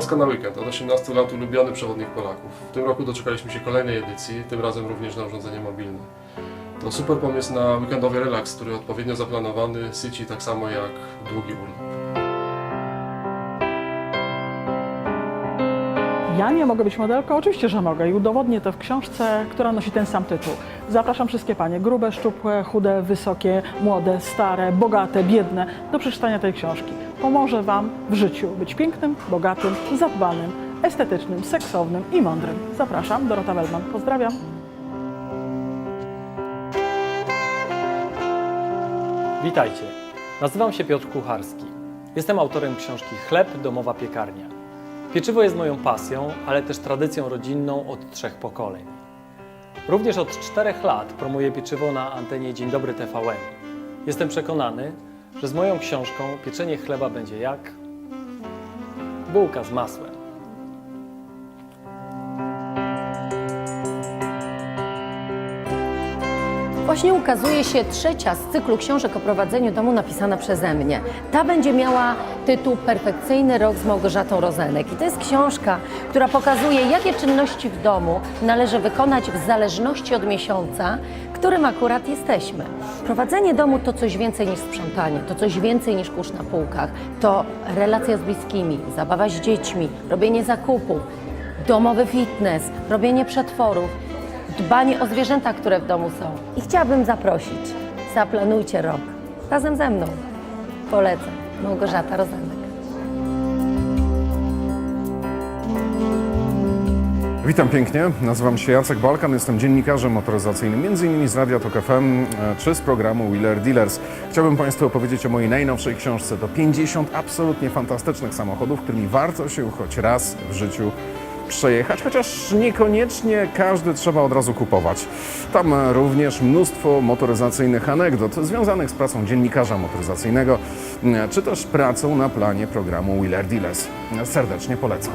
Polska na weekend. Od 18 lat ulubiony przewodnik Polaków. W tym roku doczekaliśmy się kolejnej edycji, tym razem również na urządzenie mobilne. To super pomysł na weekendowy relaks, który odpowiednio zaplanowany syci tak samo jak długi urlop. Ja nie mogę być modelką? Oczywiście, że mogę i udowodnię to w książce, która nosi ten sam tytuł. Zapraszam wszystkie panie, grube, szczupłe, chude, wysokie, młode, stare, bogate, biedne, do przeczytania tej książki. Pomoże wam w życiu być pięknym, bogatym, zadbanym, estetycznym, seksownym i mądrym. Zapraszam, Dorota Wellman. Pozdrawiam. Witajcie. Nazywam się Piotr Kucharski. Jestem autorem książki Chleb, domowa piekarnia. Pieczywo jest moją pasją, ale też tradycją rodzinną od trzech pokoleń. Również od czterech lat promuję pieczywo na antenie Dzień Dobry TVN. Jestem przekonany, że z moją książką pieczenie chleba będzie jak bułka z masłem. Właśnie ukazuje się trzecia z cyklu książek o prowadzeniu domu napisana przeze mnie. Ta będzie miała tytuł Perfekcyjny rok z Małgorzatą Rozenek. I to jest książka, która pokazuje, jakie czynności w domu należy wykonać w zależności od miesiąca, którym akurat jesteśmy. Prowadzenie domu to coś więcej niż sprzątanie, to coś więcej niż kurz na półkach. To relacja z bliskimi, zabawa z dziećmi, robienie zakupów, domowy fitness, robienie przetworów dbanie o zwierzęta, które w domu są. I chciałabym zaprosić, zaplanujcie rok razem ze mną. Polecam. Małgorzata Rozenek. Witam pięknie, nazywam się Jacek Balkan, jestem dziennikarzem motoryzacyjnym, m.in. z Radia Tok FM e, czy z programu Wheeler Dealers. Chciałbym Państwu opowiedzieć o mojej najnowszej książce. To 50 absolutnie fantastycznych samochodów, którymi warto się choć raz w życiu przejechać, chociaż niekoniecznie każdy trzeba od razu kupować. Tam również mnóstwo motoryzacyjnych anegdot związanych z pracą dziennikarza motoryzacyjnego, czy też pracą na planie programu Wheeler Dealers. Serdecznie polecam.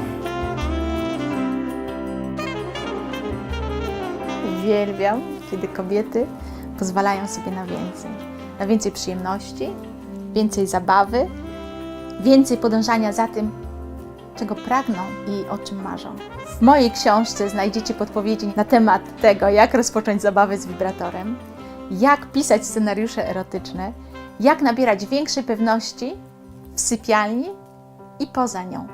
Uwielbiam, kiedy kobiety pozwalają sobie na więcej. Na więcej przyjemności, więcej zabawy, więcej podążania za tym, czego pragną i o czym marzą. W mojej książce znajdziecie podpowiedzi na temat tego, jak rozpocząć zabawę z wibratorem, jak pisać scenariusze erotyczne, jak nabierać większej pewności w sypialni i poza nią.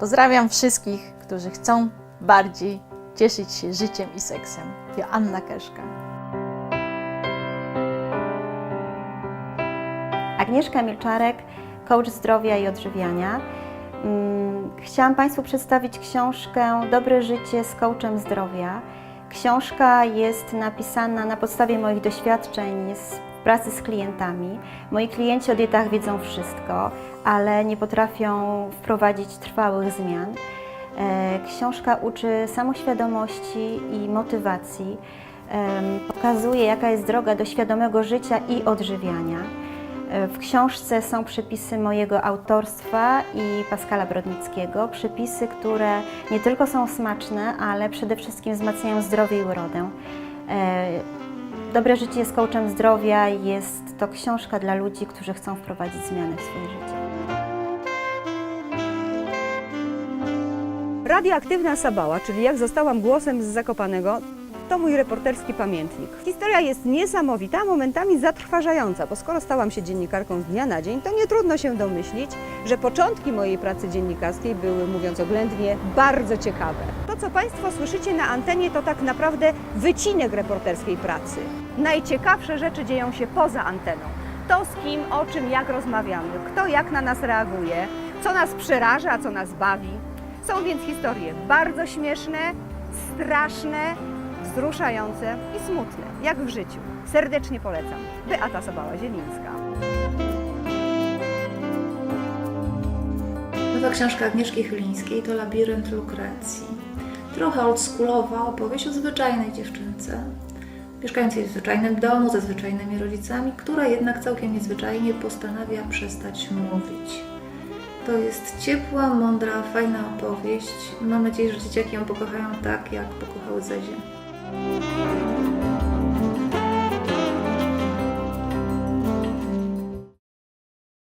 Pozdrawiam wszystkich, którzy chcą bardziej cieszyć się życiem i seksem. Joanna Keszka. Agnieszka Milczarek, coach zdrowia i odżywiania. Mm, Chciałam Państwu przedstawić książkę Dobre życie z coachem zdrowia. Książka jest napisana na podstawie moich doświadczeń z pracy z klientami. Moi klienci o dietach wiedzą wszystko, ale nie potrafią wprowadzić trwałych zmian. E, Książka uczy samoświadomości i motywacji. Em, Pokazuje, jaka jest droga do świadomego życia i odżywiania. E, W książce są przepisy mojego autorstwa i Pascala Brodnickiego. Przepisy, które nie tylko są smaczne, ale przede wszystkim wzmacniają zdrowie i urodę. E, Dobre życie z coachem zdrowia jest to książka dla ludzi, którzy chcą wprowadzić zmiany w swoje życie. Radioaktywna Sabała, czyli jak zostałam głosem z Zakopanego, to mój reporterski pamiętnik. Historia jest niesamowita, momentami zatrważająca, bo skoro stałam się dziennikarką z dnia na dzień, to nie trudno się domyślić, że początki mojej pracy dziennikarskiej były, mówiąc oględnie, bardzo ciekawe. To, co Państwo słyszycie na antenie, to tak naprawdę wycinek reporterskiej pracy. Najciekawsze rzeczy dzieją się poza anteną. To z kim, o czym, jak rozmawiamy, kto jak na nas reaguje, co nas przeraża, a co nas bawi. Są więc historie bardzo śmieszne, straszne, wzruszające i smutne, jak w życiu. Serdecznie polecam. Beata Sabała-Zielińska. Nowa książka Agnieszki Chylińskiej to Labirynt Lukrecji. Trochę oldschoolowa opowieść o zwyczajnej dziewczynce, mieszkającej w zwyczajnym domu ze zwyczajnymi rodzicami, która jednak całkiem niezwyczajnie postanawia przestać mówić. To jest ciepła, mądra, fajna opowieść. Mam nadzieję, że dzieciaki ją pokochają tak, jak pokochały Thank you.